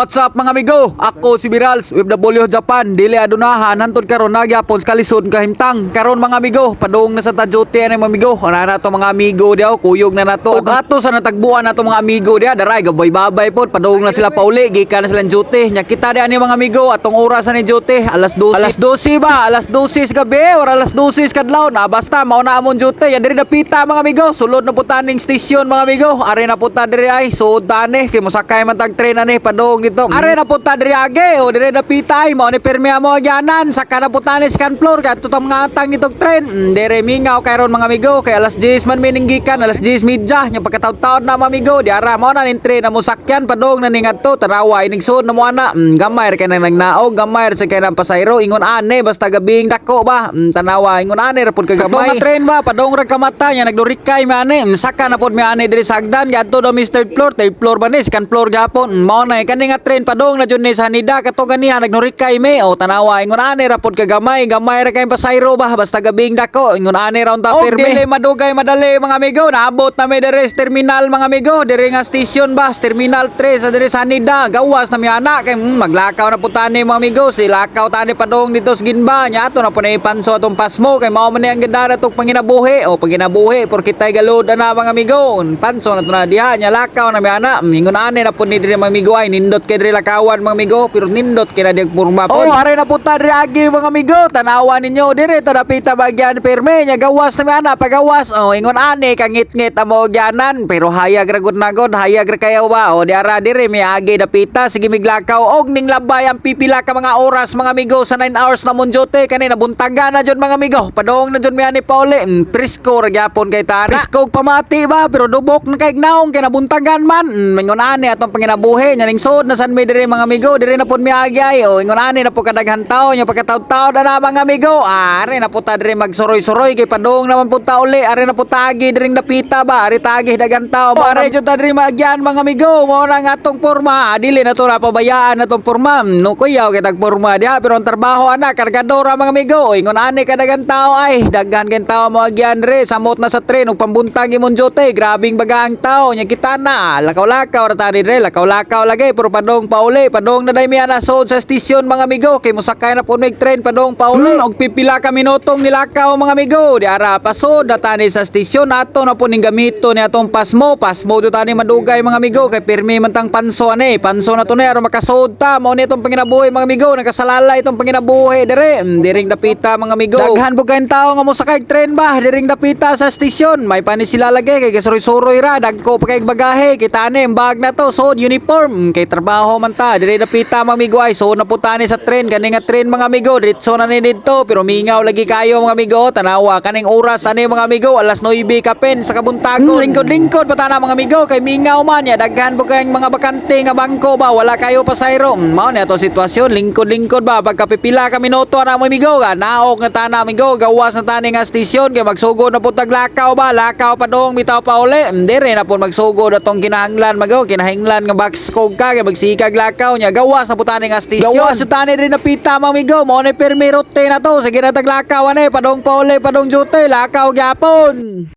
What's up mga amigo? Ako si Virals, WW Japan, dili adunahan hantod karon nagyapon sa kalisod kahimtang. Karon mga amigo, padung na sa tajote ani mga amigo. Ana na to mga amigo diaw, kuyog na nato. Ug ato sa natagbuan nato mga amigo dia, daray gabay babay pod, padung na sila pauli, gikan na sila jote. Nya kita di ani mga amigo, atong oras ni jote, alas 12. Alas 12 ba? Alas 12 sa gabi or alas 12 kadlaw na basta mao na amon jote. Ya diri napita mga amigo, sulod na putaning stasyon mga amigo. Are na puta diri ay suod tani kay mosakay man tag tren ani padung dito. Are na puta diri age o diri napita ay mao ni permi mo agyanan saka na puta ni scan floor ka tutong nga tang nitog tren. Mm, Diri mingaw kay ron mga amigo kay alas 10 man mininggikan alas 10 midya nya pagkataw-taon na mga amigo di ara mao na nin tren na musakyan padung na ningadto tanawa inig suod na mo ana. Mm, Gamay kay nang nagnaog gamay sa kay nang pasayro ingon ane basta gabing dako ba. Mm, Tanawa ingon ane ra pud kay gamay. Tren ba padung ra kamata nya nagdurikay mi ane Mm, saka na pud mi ane diri sa hagdan gadto do Mr. Floor third floor ba ni second floor gapon Mm, mao na kani nga tren padung na jud ni sa nida kato ganiha nagnurikay mi o tanawa ingon ane ra pud kay gamay ra kay pasayro ba? Basta gabing dako ingon ane ra unta pirmi dili madugay madali mga amigo. Naabot na diri sa terminal mga amigo. Diri nga station ba? Sa terminal 3 sa diri sa nida gawas na mi ana kay mm, maglakaw na pud tani mga amigo. Si lakaw tani padung dito sa ginba. Nya ato na pud ipanso atong pasmo. Kay mao man ang ganda na tong panginabuhi. O panginabuhi por kitay galod na mga amigo. Panso na to na diha. Nya lakaw na mi ana. Ingon ane na pud ni diri mga amigo ay nindot kay diri lakawan mga amigo pero nindot kay na di purma po oh are na pud ta diri agi mga amigo. Tanawa ninyo diri ta napita bagyan perme nya gawas na mi ana pagawas. Oh ingon ane kangit-ngit amo gyanan pero hayag ra gud nagod hayag ra kayo ba? O di ara diri mi agi dapita sige miglakaw. Og ning labay ang pipila ka mga oras mga amigo sa 9 hours na monjote. Kani nabuntaga na jud mga amigo. Padong na jud mi ani pauli. Mm, presko ra gyapon kay tana. Presko og pamati ba pero dubok na kay gnaong kay nabuntagan man. Mm, mingon ani atong panginabuhi. Nya ning sud na san mi diri mga amigo. Diri na pud mi agi ay o ingon ani na po kadaghan tawo nya pagkataw-taw na mga amigo. Are na po ta diri magsuroy-suroy. Kay padong naman po ta uli. Are na po tagi diri napita ba? Are tagi dagan tawo ba? Are jud ta diri magyan mga amigo. Mo na nga atong porma. Dili na to na pabayaan na tong porma. No kuyaw kay tag porma dia pero ang trabaho ana kargadora mga amigo. O ingon ani kadagan tao ay. Daghan gen tao mo agyan re. Samot na sa tren ug pambuntag imong jote. Grabing bagang tao. Nya kita na. Lakaw-lakaw ra tani re. Lakaw-lakaw lagi pero padong pauli. Padong na day mi ana sod sa stasyon mga amigo. Kay mosakay na po mig tren padong pauli. Og pipila ka minutong nilakaw mga amigo. Di ara pasod na tani sa stasyon ato na po ning gamito ni atong pasmo. Pasmo do tani madugay mga amigo. Kay pirmi man tang panso ani panso na to ni aron makasod ta mao ni itong panginabuhi mga amigo. Nakasalala itong panginabuhi dire. Mm, diring dapita mga amigo. Daghan po kayong tao nga mosakay tren ba? Diring dapita sa stasyon may pani sila lagi kay kasuroy-suroy ra. Dagko pa kay bagahe. Kita ni bag na to. So uniform. Kay trabaho man ta. Dire dapita mga amigo ay so na po tani sa tren kani nga tren mga amigo diretso na ni dito. Pero mingaw lagi kayo mga amigo. Tanawa kaning oras ani mga amigo? Alas 9 kapen sa kabuntagon lingkod-lingkod pa tana mga amigo. Kay mingaw man ya daghan po kayong mga bakante nga bangko ba? Wala kayo pasayro Mm, mao na to sitwasyon. Lingkod-lingkod ba? Pagkapipila ka minuto na mga amigo ga naok na tana amigo. Gawas na tani nga stasyon kay magsugod na po taglakaw ba? Lakaw pa dong bitaw pa uli. Mm, dire na po magsugod atong kinahanglan magaw kinahanglan nga box kog ka kay magsikag lakaw nya gawas na po tani nga stasyon gawas na tani rin napita mga amigo mao ni permi route na to. Sige na taglakaw ani padong pa uli padong jute lakaw gyapon